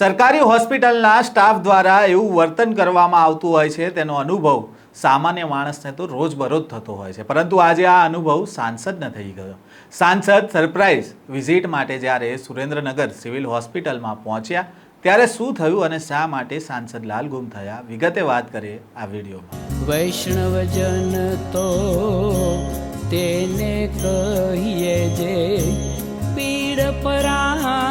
સરકારી હોસ્પિટલના સ્ટાફ દ્વારા એવું વર્તન કરવામાં આવતું હોય છે, તેનો અનુભવ સામાન્ય માણસને તો રોજબરોજ થતો હોય છે. પરંતુ આજે આ અનુભવ સાંસદને થઈ ગયો. સાંસદ સરપ્રાઇઝ વિઝિટ માટે જ્યારે સુરેન્દ્રનગર સિવિલ હોસ્પિટલમાં પહોંચ્યા, ત્યારે શું થયું અને શા માટે સાંસદ લાલ ગુમ થયા, વિગતે વાત કરીએ આ વિડીયોમાં. વૈષ્ણવજન તો તેને કહીએ જે પીડ પરાઈ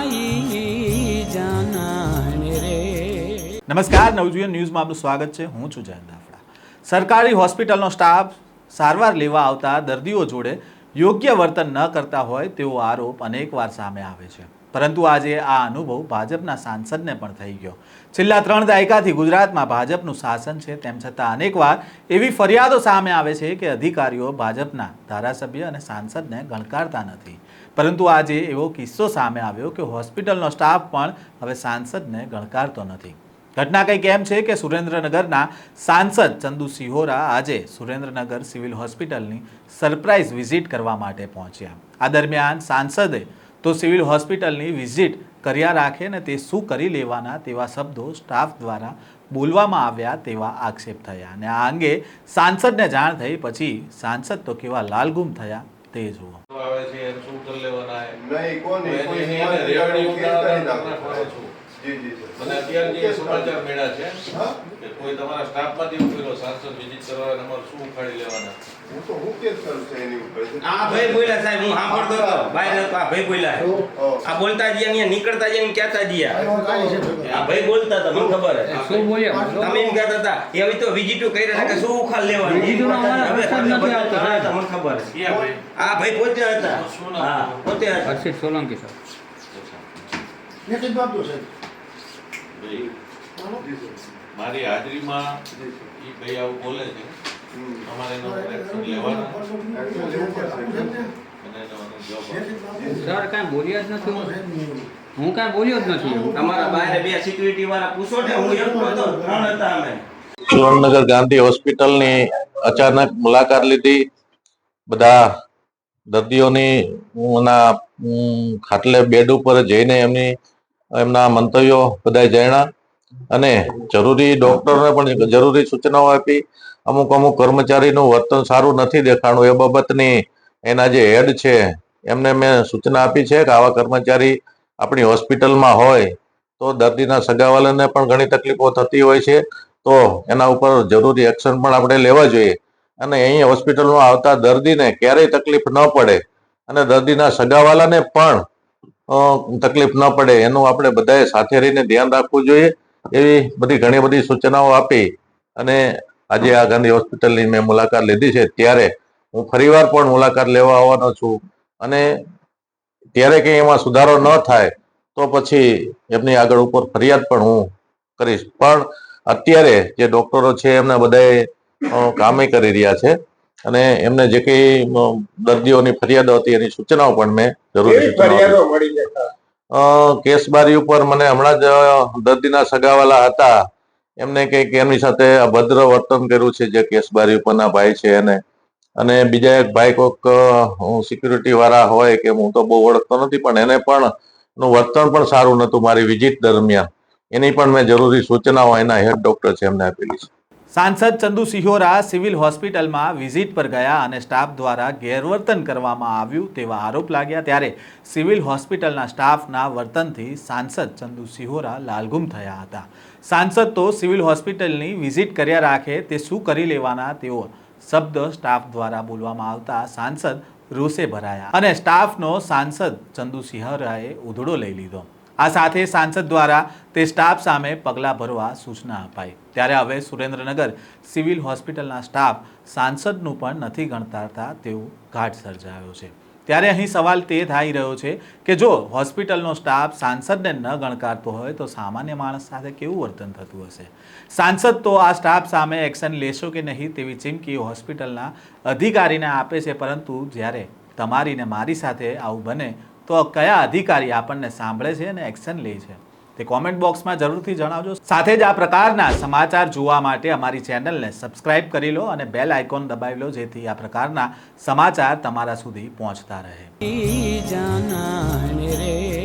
નમસ્કાર, નવજીવન ન્યૂઝમાં આપનું સ્વાગત છે. હું છું જયંત દાફડા સરકારી હોસ્પિટલનો સ્ટાફ સારવાર લેવા આવતા દર્દીઓ જોડે યોગ્ય વર્તન ન કરતા હોય તેવો આરોપ અનેકવાર સામે આવે છે. પરંતુ આજે આ અનુભવ ભાજપના સાંસદને પણ થઈ ગયો. છેલ્લા ત્રણ દાયકાથી ગુજરાતમાં ભાજપનું શાસન છે. તેમ છતાં અનેકવાર એવી ફરિયાદો સામે આવે છે કે અધિકારીઓ ભાજપના ધારાસભ્ય અને સાંસદને ગણકારતા નથી. પરંતુ આજે એવો કિસ્સો સામે આવ્યો કે હોસ્પિટલનો સ્ટાફ પણ હવે સાંસદને ગણકારતો નથી. ઘટના કંઈક એમ છે કે સુરેન્દ્રનગરના સાંસદ ચંદુ સિહોરા આજે સુરેન્દ્રનગર સિવિલ હોસ્પિટલની સરપ્રાઇઝ વિઝિટ કરવા માટે પહોંચ્યા? આ દરમિયાન સાંસદે તો સિવિલ હોસ્પિટલની વિઝિટ કર્યા રાખે ને તે શું કરી લેવાના તેવા શબ્દો સ્ટાફ દ્વારા બોલવામાં આવ્યા તેવા આક્ષેપ થયા અને આ અંગે સાંસદને જાણ થઈ પછી સાંસદ તો કેવા લાલગુમ થયા તે જુઓ. આવે છે? શું કરી લેવાના? નહીં કોને કોઈ રેવડી કેસ કરી ઉતારવા નાખો. નાખવાનો છું. જી જી. મને અત્યારે જે સમાચાર મળ્યા છે કે કોઈ તમારા સ્ટાફમાંથી ઉકેલો સાંસદ વિઝિટ કરવા અને અમારે શું ઉખાડી લેવાના? હું તો હું કે કરું છે એની ઉપર? આ ભાઈ બોલ્યા સાહેબ હું સાંભળતો હતો. બહાર હતો આ ભાઈ બોલ્યા. આ બોલતા ગયા અહીંયા નીકળતા ગયા કહેતા ગયા આ ભાઈ? બોલતા હતા મને ખબર છે. શું બોલ્યા? તમે એમ કહેતા હતા એ હવે તો વિઝિટો કરી રહ્યા કે શું ઉખાડ લેવાનું? અમારે હવે તમને ખબર છે. આ ભાઈ પોતે હતા. હા પોતે હતા. હર્ષિત સોલંકી સર કીધું જી સર. મારી હાજરીમાં એ. ભાઈ આવું બોલે છે અમારે એનો એક્શન લેવાના Action લેવું પડશે. અને એનો એનો જવાબ કાંઈ બોલ્યા જ નથી હું. કાંઈ બોલ્યો જ નથી તમારા બહાર બે સિક્યુરિટી વાળા પૂછો ને હું એકલો હતો ત્રણ હતા અમે સુરેન્દ્રનગર ગાંધી હોસ્પિટલની અચાનક મુલાકાત લીધી બધા દર્દીઓની ખાટલે બેડ ઉપર જઈને એમની એમના મંતવ્યો બધા જાણ્યા અને જરૂરી ડોક્ટરને પણ જરૂરી સૂચનાઓ આપી. અમુક અમુક કર્મચારીનું વર્તન સારું નથી દેખાણું એ બાબતની એના જે હેડ છે એમને મેં સૂચના આપી છે કે આવા કર્મચારી આપણી હોસ્પિટલમાં હોય તો દર્દીના સગાવાલાને પણ ઘણી તકલીફો થતી હોય છે. તો એના ઉપર જરૂરી એક્શન પણ આપણે લેવા જોઈએ. અને અહીં હોસ્પિટલમાં આવતા દર્દીને ક્યારેય તકલીફ ન પડે અને દર્દીના સગાવાલાને પણ તકલીફ ન પડે, એનું આપણે બધાએ સાથે રહીને ધ્યાન રાખવું જોઈએ. એવી બધી ઘણી બધી સૂચનાઓ આપી અને આજે આ ગાંધી હોસ્પિટલની મેં મુલાકાત લીધી છે. ત્યારે હું ફરીવાર પણ મુલાકાત લેવા આવવાનો છું અને ત્યારે કંઈ એમાં સુધારો ન થાય તો પછી એમની આગળ ઉપર ફરિયાદ પણ હું કરીશ. પણ અત્યારે જે ડોક્ટરો છે એમને બધાએ કામે કરી રહ્યા છે. અને એમને જે કઈ દર્દીઓની ફરિયાદો હતી એની સૂચનાઓ પણ મેં જરૂરી કેસ બારી ઉપર મને હમણાં જ દર્દીના સગાવાલા હતા. એમને કંઈક એમની સાથે અભદ્ર વર્તન કર્યું છે જે કેસબારી ઉપરના ભાઈ છે એને. અને બીજા એક ભાઈ કોક સિક્યુરિટી વાળા હોય કે હું તો બહુ ઓળખતો નથી પણ એને પણ નું વર્તન પણ સારું નહોતું મારી વિઝિટ દરમિયાન. એની પણ મેં જરૂરી સૂચનાઓ એના હેડ ડોક્ટર છે એમને આપેલી છે. સાંસદ ચંદુ સિહોરા સિવિલ હોસ્પિટલમાં વિઝિટ પર ગયા અને સ્ટાફ દ્વારા ગેરવર્તન કરવામાં આવ્યું તેવા આરોપ લાગ્યા ત્યારે સિવિલ હોસ્પિટલના સ્ટાફના વર્તનથી સાંસદ ચંદુ સિહોરા લાલગુમ થયા હતા. સાંસદ તો સિવિલ હોસ્પિટલની વિઝિટ કર્યા રાખે તે શું કરી લેવાના તેઓ શબ્દ સ્ટાફ દ્વારા બોલવામાં આવતા સાંસદ રોષે ભરાયા અને સ્ટાફનો સાંસદ ચંદુ સિહોરાએ ઉધડો લઈ લીધો. આ સાથે સાંસદ દ્વારા તે સ્ટાફ સામે પગલાં ભરવા સૂચના અપાઈ. ત્યારે હવે સુરેન્દ્રનગર સિવિલ હોસ્પિટલના સ્ટાફ સાંસદનું પણ નથી ગણતા તેવું ઘાટ સર્જાયો છે. ત્યારે અહીં સવાલ તે થઈ રહ્યો છે કે જો હોસ્પિટલનો સ્ટાફ સાંસદને ન ગણકારતો હોય તો સામાન્ય માણસ સાથે કેવું વર્તન થતું હશે? સાંસદ તો આ સ્ટાફ સામે એક્શન લેશો કે નહીં તેવી ચીમકી હોસ્પિટલના અધિકારીને આપે છે, પરંતુ જ્યારે તમારીને મારી સાથે આવું બને તો કયા અધિકારી આપણને સાંભળે છે અને એક્શન લે છે? તે કોમેન્ટ બોક્સમાં જરૂરથી જણાવજો. સાથે જ આ પ્રકારના સમાચાર જોવા માટે અમારી ચેનલને સબસ્ક્રાઇબ કરી લો અને બેલ આઇકોન દબાવી લો, જેથી આ પ્રકારના સમાચાર તમારા સુધી પહોંચતા રહે. જાનાને રે.